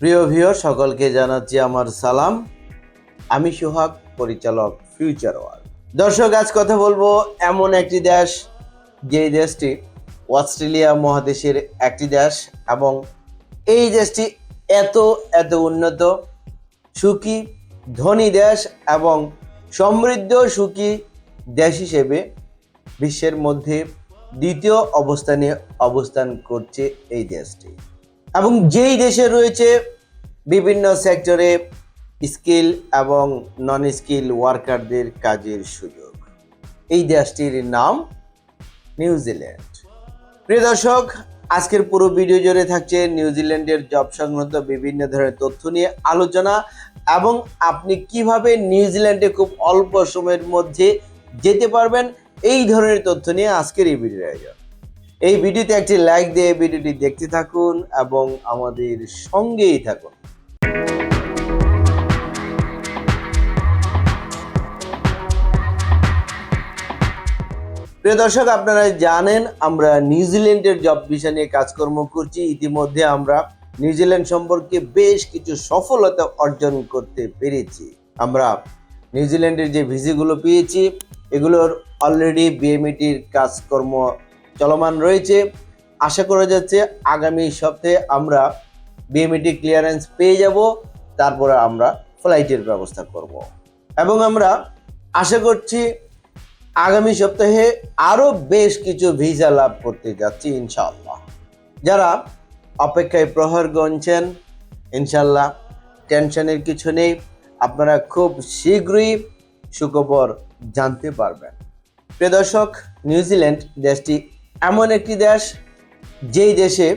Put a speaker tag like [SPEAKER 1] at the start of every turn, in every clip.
[SPEAKER 1] প্রিয় ভিউয়ার, সকলকে জানাচ্ছি আমার সালাম। আমি সোহাগ, পরিচালক ফিউচার ওয়ার্ল্ড দর্শক, আজ কথা বলব এমন একটি দেশ, যে দেশটি অস্ট্রেলিয়া মহাদেশের একটি দেশ, এবং এই দেশটি এত এত উন্নত, সুখী, ধনী দেশ, এবং সমৃদ্ধ, সুখী দেশ হিসেবে বিশ্বের মধ্যে দ্বিতীয় অবস্থানে অবস্থান করছে এই দেশটি। এবং যেই দেশে রয়েছে বিভিন্ন সেক্টরে স্কিল এবং নন স্কিল ওয়ার্কারদের কাজের সুযোগ। এই দেশটির নাম নিউজিল্যান্ড প্রিয় দর্শক, আজকের পুরো ভিডিও জুড়ে থাকছে নিউজিল্যান্ডের জব সংক্রান্ত বিভিন্ন ধরনের তথ্য নিয়ে আলোচনা এবং আপনি কীভাবে নিউজিল্যান্ডে খুব অল্প সময়ের মধ্যে যেতে পারবেন, এই ধরনের তথ্য নিয়ে আজকের এই ভিডিওর আয়োজন। এই ভিডিওতে একটি লাইক দিয়ে ভিডিওটি দেখতে থাকুন এবং আমাদের সঙ্গেই থাকুন। প্রিয় দর্শক, আপনারা জানেন আমরা নিউজিল্যান্ডের জব ভিসা নিয়ে কাজকর্ম করছি। ইতিমধ্যে আমরা নিউজিল্যান্ড সম্পর্কে বেশ কিছু সফলতা অর্জন করতে পেরেছি। আমরা নিউজিল্যান্ডের যে ভিসাগুলো পেয়েছি, এগুলোর অলরেডি বিএমইটির কাজকর্ম চলমান রয়েছে। আশা করা যাচ্ছে আগামী সপ্তাহে আমরা বিএমইটি ক্লিয়ারেন্স পেয়ে যাব, তারপরে আমরা ফ্লাইটের ব্যবস্থা করব। এবং আমরা আশা করছি আগামী সপ্তাহে আরও বেশ কিছু ভিসা লাভ করতে যাচ্ছি, ইনশাআল্লাহ। যারা অপেক্ষায় প্রহর গণছেন ইনশাল্লাহ টেনশনের কিছু নেই, আপনারা খুব শীঘ্রই সুখবর জানতে পারবেন। প্রিয় দর্শক, নিউজিল্যান্ড দেশটি এমন একটি দেশ, যেই দেশে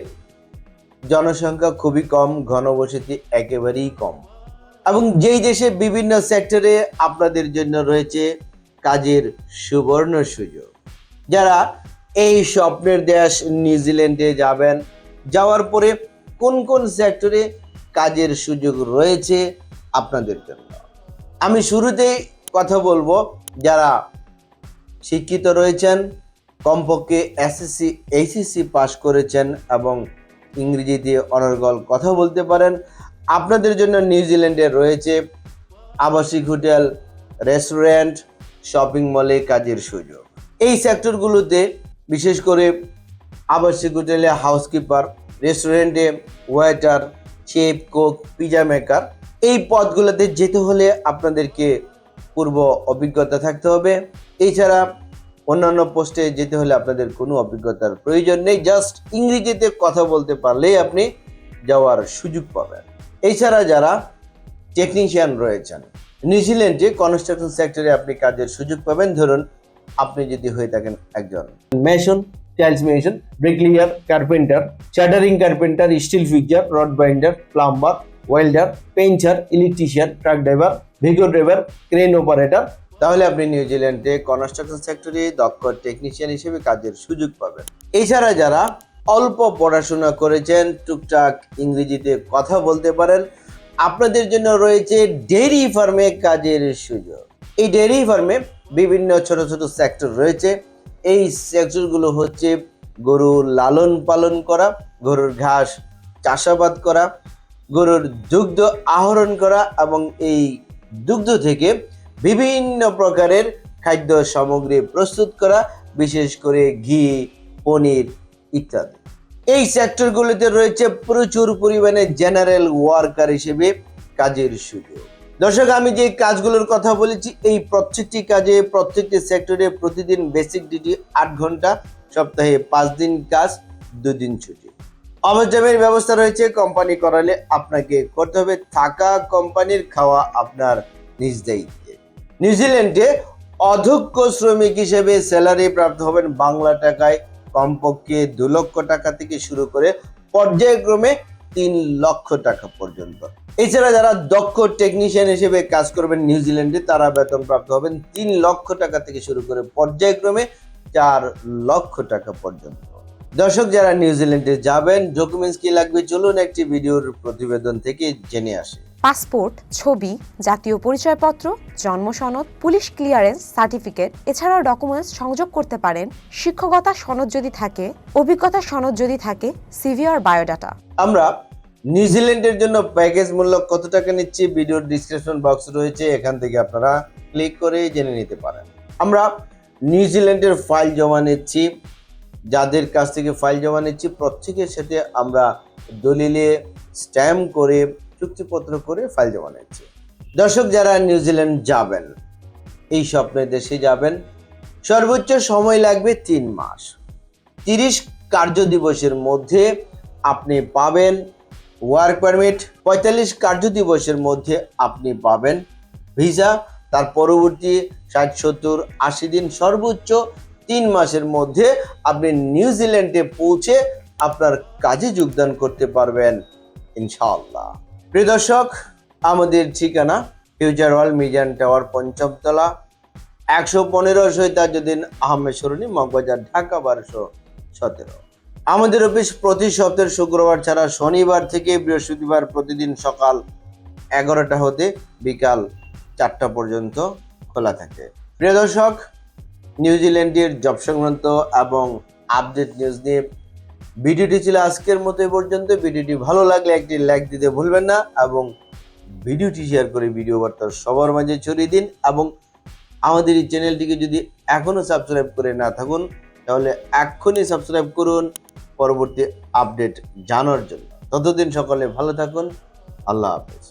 [SPEAKER 1] জনসংখ্যা খুবই কম, ঘনবসতি একেবারেই কম। এবং যেই দেশে বিভিন্ন সেক্টরে আপনাদের জন্য রয়েছে কাজের সুবর্ণ সুযোগ। যারা এই স্বপ্নের দেশ নিউজিল্যান্ডে যাবেন, যাওয়ার পরে কোন কোন সেক্টরে কাজের সুযোগ রয়েছে আপনাদের জন্য। আমি শুরুতেই কথা বলব, যারা শিক্ষিত রয়েছেন কমপক্ষে এসএসসি এইচএসসি পাশ করেছেন এবং ইংরেজি দিয়ে অনর্গল কথা বলতে পারেন। আপনাদের জন্য নিউজিল্যান্ডে রয়েছে আবাসিক হোটেল, রেস্টুরেন্ট, শপিং মলে কাজের সুযোগ। এই সেক্টরগুলোতে বিশেষ করে আবাসিক হোটেলে হাউসকিপার, রেস্টুরেন্টে ওয়েটার চেপ কোক, পিজা মেকার, এই পদগুলোতে যেতে হলে আপনাদেরকে পূর্ব অভিজ্ঞতা থাকতে হবে। এছাড়া অন্যান্য পোস্টে যেতে হলে আপনাদের কোনো অভিজ্ঞতার প্রয়োজন নেই। জাস্ট ইংরেজিতে কথা বলতে পারলেই আপনি যাওয়ার সুযোগ পাবেন। এছাড়া যারা টেকনিশিয়ান রয়েছেন নিউজিল্যান্ডে কনস্ট্রাকশন সেক্টরে আপনি কাজের সুযোগ পাবেন। ধরুন, আপনি যদি হয়ে থাকেন একজন mason tiles mason bricklayer carpenter shuttering carpenter steel fixer rod binder plumber welder painter electrician truck driver Vigo driver crane operator তাহলে আপনি নিউজিল্যান্ডে কনস্ট্রাকশন সেক্টরে দক্ষ টেকনিশিয়ান হিসেবে কাজের সুযোগ পাবেন। এছাড়া যারা অল্প পড়াশোনা করেছেন, টুকটাক ইংরেজিতে কথা বলতে পারেন, আপনাদের জন্য রয়েছে ডেইরি ফার্মে কাজের সুযোগ। এই ডেইরি ফার্মে বিভিন্ন ছোট ছোট সেক্টর রয়েছে। এই সেক্টরগুলো হচ্ছে গরুর লালন পালন করা, গরুর ঘাস চাষাবাদ করা, গরুর দুগ্ধ আহরণ করা এবং এই দুগ্ধ থেকে বিভিন্ন প্রকারের খাদ্য সামগ্রী প্রস্তুত করা, বিশেষ করে ঘি, পনির ইত্যাদি। এই সেক্টরগুলিতে রয়েছে প্রচুর পরিমাণে জেনারেল ওয়ার্কার হিসেবে কাজের সুযোগ। দর্শক, আমি যে কাজগুলোর কথা বলেছি, এই প্রত্যেকটি কাজে, প্রত্যেকটি সেক্টরে প্রতিদিন বেসিক ডিউটি আট ঘণ্টা, সপ্তাহে পাঁচ দিন কাজ, দুদিন ছুটি। অবজামের ব্যবস্থা রয়েছে কোম্পানি করালে আপনাকে করতে হবে থাকা কোম্পানির খাওয়া আপনার নিজ দায়িত্বে। নিউজিল্যান্ডে অধ্যক্ষ শ্রমিক হিসেবে স্যালারি প্রাপ্ত হবেন বাংলা টাকায়। কমপক্ষে দু লক্ষ টাকা থেকে শুরু করে পর্যায়ক্রমে তিন লক্ষ টাকা পর্যন্ত। এছাড়া যারা দক্ষ টেকনিশিয়ান হিসেবে কাজ করবেন নিউজিল্যান্ডে তারা বেতন প্রাপ্ত হবেন তিন লক্ষ টাকা থেকে শুরু করে পর্যায়ক্রমে চার লক্ষ টাকা পর্যন্ত। দর্শক, যারা নিউজিল্যান্ডে যাবেন ডকুমেন্টস কি লাগবে? চলুন একটি ভিডিওর প্রতিবেদন থেকে জেনে আসে।
[SPEAKER 2] পাসপোর্ট, ছবি, জাতীয় পরিচয়পত্র, জন্ম সনদ, পুলিশ ক্লিয়ারেন্স সার্টিফিকেট, এছাড়াও ডকুমেন্টস সংযোগ করতে পারেন। শিক্ষকতা সনদ যদি থাকে, অভিজ্ঞতা সনদ যদি থাকে সিভি আর বায়োডাটা
[SPEAKER 1] আমরা নিউজিল্যান্ডের জন্য প্যাকেজ মূল্য কত টাকা নিচ্ছি ভিডিওর ডিসক্রিপশন বক্স রয়েছে, এখান থেকে আপনারা ক্লিক করে জেনে নিতে পারেন। আমরা নিউজিল্যান্ডের ফাইল জমা নিচ্ছি, যাদের কাছ থেকে ফাইল জমা নিচ্ছি, প্রত্যেকের সাথে আমরা দলিলে স্ট্যাম্প করে চুক্তিপত্র করে ফাইল জমা নিচ্ছি দর্শক, যারা নিউজিল্যান্ড যাবেন, এই স্বপ্নের দেশে যাবেন, সর্বোচ্চ সময় লাগবে তিন মাস। তিরিশ কার্য দিবসের মধ্যে আপনি পাবেন ওয়ার্ক পারমিট পঁয়তাল্লিশ কার্য দিবসের মধ্যে আপনি পাবেন ভিসা তার পরবর্তী ষাট, সত্তর, আশি দিন সর্বোচ্চ তিন মাসের মধ্যে আপনি নিউজিল্যান্ডে পৌঁছে আপনার কাজে যোগদান করতে পারবেন, ইনশাআল্লাহ। প্রিয় দর্শক, আমাদের ঠিকানা ফিউচার ওয়ার্ল্ড মিজান টাওয়ার পঞ্চমতলা, একশো পনেরো শহীদাজুদ্দিন আহমেদ সরণি, মগবাজার, ঢাকা, বারোশো সতেরো। আমাদের অফিস প্রতি সপ্তাহের শুক্রবার ছাড়া শনিবার থেকে বৃহস্পতিবার প্রতিদিন সকাল এগারোটা হতে বিকাল চারটা পর্যন্ত খোলা থাকে। প্রিয় দর্শক, নিউজিল্যান্ডের জব সংক্রান্ত এবং আপডেট নিউজ নিয়ে ভিডিওটি ছিল আজকের মতো এ পর্যন্ত। ভিডিওটি ভালো লাগলে একটি লাইক দিতে ভুলবেন না এবং ভিডিওটি শেয়ার করে ভিডিও বার্তা সবার মাঝে ছড়িয়ে দিন এবং আমাদের এই চ্যানেলটিকে যদি এখনও সাবস্ক্রাইব করে না থাকুন, তাহলে এক্ষুনি সাবস্ক্রাইব করুন পরবর্তী আপডেট জানার জন্য। ততদিন সকলে ভালো থাকুন। আল্লাহ হাফেজ।